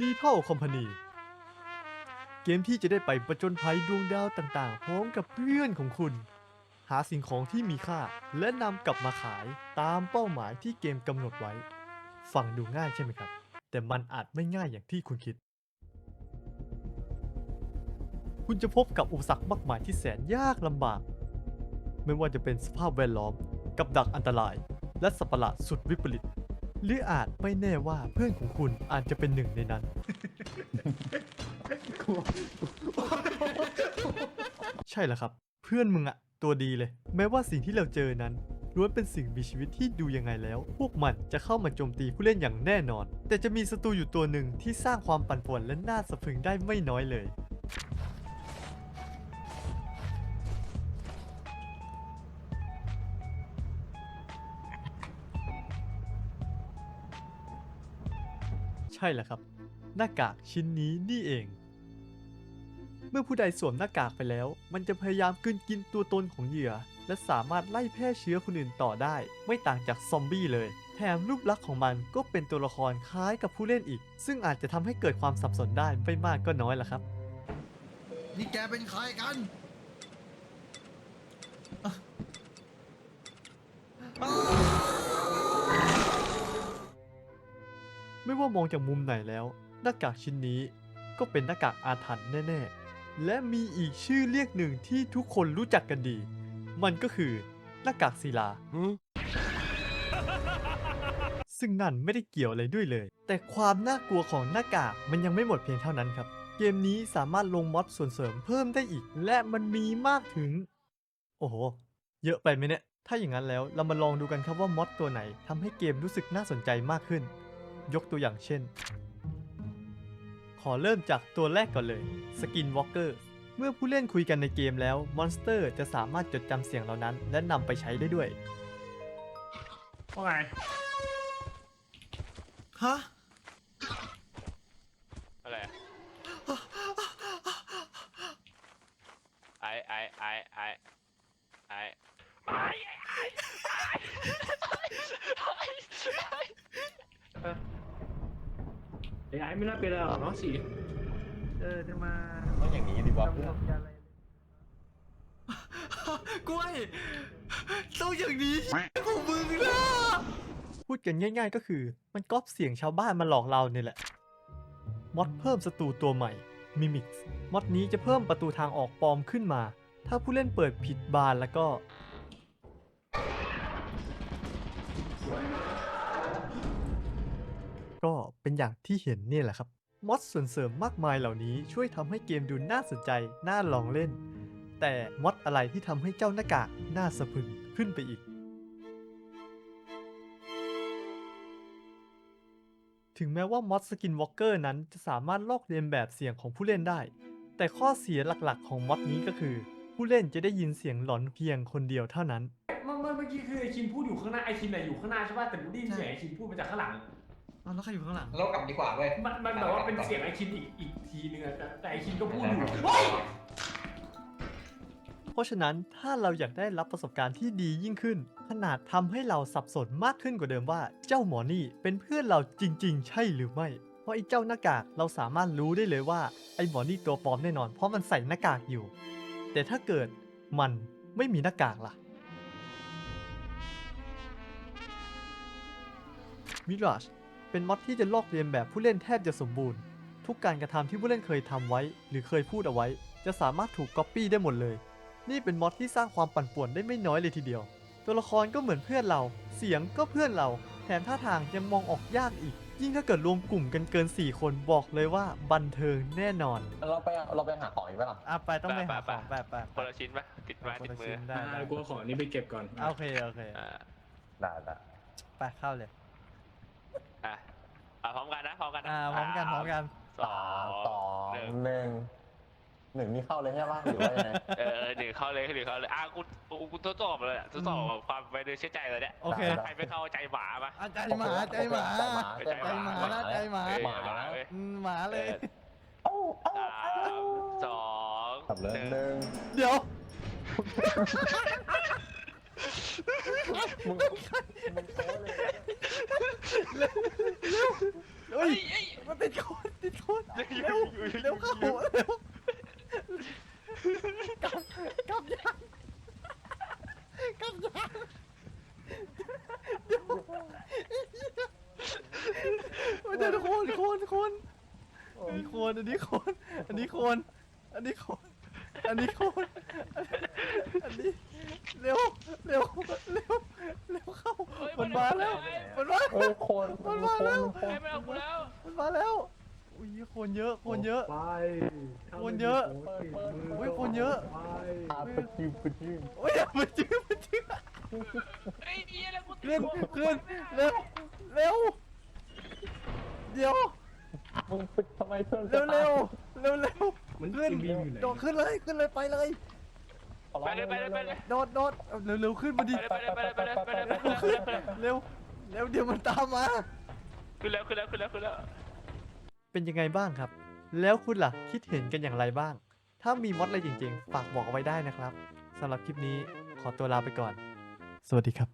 Lethal Company เกมที่จะได้ไปประจนภัยดวงดาวต่างๆ พร้อมกับเพื่อนของคุณ หาสิ่งของที่มีค่าและนำกลับมาขายตามเป้าหมายที่เกมกำหนดไว้ ฟังดูง่ายใช่ไหมครับ แต่มันอาจไม่ง่ายอย่างที่คุณคิด คุณจะพบกับอุปสรรคมากมายที่แสนยากลำบาก ไม่ว่าจะเป็นสภาพแวดล้อม กับดักอันตราย และสัตว์ประหลาดสุดวิปริต หรืออาจไม่แน่ว่าเพื่อนของคุณอาจจะเป็นหนึ่งในนั้น ใช่แล้วครับ เพื่อนมึงอะตัวดีเลย แม้ว่าสิ่งที่เราเจอนั้นล้วนเป็นสิ่งมีชีวิตที่ดูยังไงแล้ว พวกมันจะเข้ามาโจมตีผู้เล่นอย่างแน่นอน แต่จะมีศัตรูอยู่ตัวหนึ่งที่สร้างความปั่นป่วนและน่าสะพรึงได้ไม่น้อยเลย ใช่แล้วครับ หน้ากากชิ้นนี้นี่เอง เมื่อผู้ใดสวมหน้ากากไปแล้ว มันจะพยายามกลืนกินตัวตนของเหยื่อ และสามารถไล่แพร่เชื้อคนอื่นต่อได้ ไม่ต่างจากซอมบี้เลย แถมรูปลักษณ์ของมันก็เป็นตัวละครคล้ายกับผู้เล่นอีก ซึ่งอาจจะทำให้เกิดความสับสนได้ไม่มากก็น้อยละครับ นี่แกเป็นใครกัน ว่ามองจากมุมไหนแล้ว หน้ากากชิ้นนี้ก็เป็นหน้ากากอาถรรพ์แน่ๆ และมีอีกชื่อเรียกหนึ่งที่ทุกคนรู้จักกันดี มันก็คือหน้ากากศิลา ซึ่งนั่นไม่ได้เกี่ยวอะไรด้วยเลย แต่ความน่ากลัวของหน้ากากมันยังไม่หมดเพียงเท่านั้นครับ เกมนี้สามารถลงมอดส่วนเสริมเพิ่มได้อีก และมันมีมากถึง โอ้โห เยอะไปไหมเนี่ย ถ้าอย่างนั้นแล้วเรามาลองดูกันครับว่ามอดตัวไหนทำให้เกมรู้สึกน่าสนใจมากขึ้น ยกตัวอย่างเช่น ขอเริ่มจากตัวแรกก่อนเลย Skin Walker เมื่อผู้เล่นคุยกันในเกมแล้วมอนสเตอร์จะสามารถจดจำเสียงเหล่านั้น และนำไปใช้ได้ด้วย ว่าไงฮะอะไรอะไอไอไอไอไอไอ้ไอ้ไม่น่าเป็นอะไรหรอกเนาะสิเออจะมาต้องอย่างนี้ดีกว่าทำสัญญาอะไรกล้วยต้องอย่างนี้ของมึงนะพูดกันง่าย ๆ ก็คือ มันก๊อปเสียงชาวบ้านมาหลอกเราเนี่ยแหละมอดเพิ่มศัตรูตัวใหม่ Mimic มอดนี้จะเพิ่มประตูทางออกปลอมขึ้นมา ถ้าผู้เล่นเปิดผิดบานแล้วก็ ก็เป็นอย่างที่เห็นนี่แหละครับ มอดส่วนเสริมมากมายเหล่านี้ช่วยทำให้เกมดูน่าสนใจ น่าลองเล่น แต่มอดอะไรที่ทำให้เจ้าหน้ากากน่าสะพรึงขึ้นไปอีก ถึงแม้ว่ามอดสกินวอล์กเกอร์นั้นจะสามารถลอกเลียนแบบเสียงของผู้เล่นได้ แต่ข้อเสียหลักๆ ของมอดนี้ก็คือ ผู้เล่นจะได้ยินเสียงหลอนเพียงคนเดียวเท่านั้น เมื่อเมื่อกี้คือไอคินพูดอยู่ข้างหน้าไอคินน่ะอยู่ข้างหน้าใช่ป่ะแต่กูได้ยินเสียงไอคินพูดมาจากข้างหลัง อาแล้วใครอยู่ข้างหลังเรากลับดีกว่าเว้ยมันมันแบบว่าเป็นเสียงไอคินอีกอีกทีนึงอะแต่แต่ไอคินก็พูดอยู่เฮ้ยเพราะฉะนั้นถ้าเราอยากได้รับประสบการณ์ที่ดียิ่งขึ้น ขนาดทำให้เราสับสนมากขึ้นกว่าเดิมว่า เจ้าหมอนี่เป็นเพื่อนเราจริง ๆ ใช่หรือไม่ เพราะไอ้เจ้าหน้ากากเราสามารถรู้ได้เลยว่าไอ้หมอนี่ตัวปลอมแน่นอน เพราะมันใส่หน้ากากอยู่ แต่ถ้าเกิดมันไม่มีหน้ากากล่ะมิราช เป็นมอดที่จะลอกเลียนแบบผู้เล่นแทบจะสมบูรณ์ ทุกการกระทำที่ผู้เล่นเคยทำไว้ หรือเคยพูดเอาไว้ จะสามารถถูกก๊อปปี้ได้หมดเลย นี่เป็นมอดที่สร้างความปั่นป่วนได้ไม่น้อยเลยทีเดียว ตัวละครก็เหมือนเพื่อนเรา เสียงก็เพื่อนเรา แถมท่าทางยังมองออกยากอีก ยิ่งถ้าเกิดรวมกลุ่มกันเกิน 4 คนบอกเลยว่าบันเทิงแน่นอนเราไปเราไปหาของอีกไหมล่ะอะไปต้องไปหาของแบบแบบคนละชิ้นปะติดไม้ติดมือได้อ่ากูเอาของนี้ไปเก็บก่อนโอเคโอเคอ่าได้ได้ไปเข้าเลยอะ อะพร้อมกันนะพร้อมกันนะอ่าพร้อมกันพร้อมกัน สาสามมสองหนึ่งหนึ่งหนึ่งนี่เข้าเลยใช่ปะหรือว่ายังไงเออเออหนึ่งเข้าเลยหนึ่งเข้าเลยอะกูกูกูทดสอบเลยอะทดสอบความไปดูเชื่อใจเลยเนี่ยโอเค ใครไม่เข้าใจหมาปะ อะใจหมาใจหมาใจหมาใจหมานะใจหมาเออหมาหมาเว้ย อืมหมาเลย เอ้าเอ้าสามสองขับเลยหนึ่งหนึ่งเดี๋ยวมึงมึงโค้เลย เฮ้ยมันติดโคนติดโคนเร็วเร็วเข้าเร็วกลับกลับยังกลับยังเดี๋ยวมันจะโคนโคนโคนอันนี้โคนอันนี้โคนอันนี้โคนอันนี้โคน อันนี้โคนอันนี้เร็วเร็วเร็วเร็วเข้ามันมาแล้วมันมาเฮ้ยโคนมันมาแล้วโคไอ้นไม่เอากูแล้วมันมาแล้วอุ้ยคนเยอะคนเยอะ ไปคนเยอะอุ้ยคนเยอะ ไปอาปะจิมปะจิมโอ้ยมันจื้อมันจื้อไอ้เหี้ยแล้วกูติดขึ้นโควิดขึ้นเร็วเร็วเดี๋ยวมึงปิดทำไมเพื่อนเร็วเร็วเร็วเร็ว มันขึ้นเอ็มวีอยู่ไหน โดดขึ้นเลยขึ้นเลยไปเลย ไปเลยไปเลยไปเลย โดดโดดเอาเร็วเร็วขึ้นมาดิ ไปเลยไปเลยไปเลยไปเลยไปเลยไปเลยไปเลยเร็วเร็วเดี๋ยวมันตามมา ขึ้นแล้วขึ้นแล้วขึ้นแล้วขึ้นแล้ว เป็นยังไงบ้างครับ แล้วคุณล่ะ คิดเห็นกันอย่างไรบ้าง ถ้ามีมอดอะไรจริงๆ ฝากบอกเอาไว้ได้นะครับสำหรับคลิปนี้ขอตัวลาไปก่อน สวัสดีครับ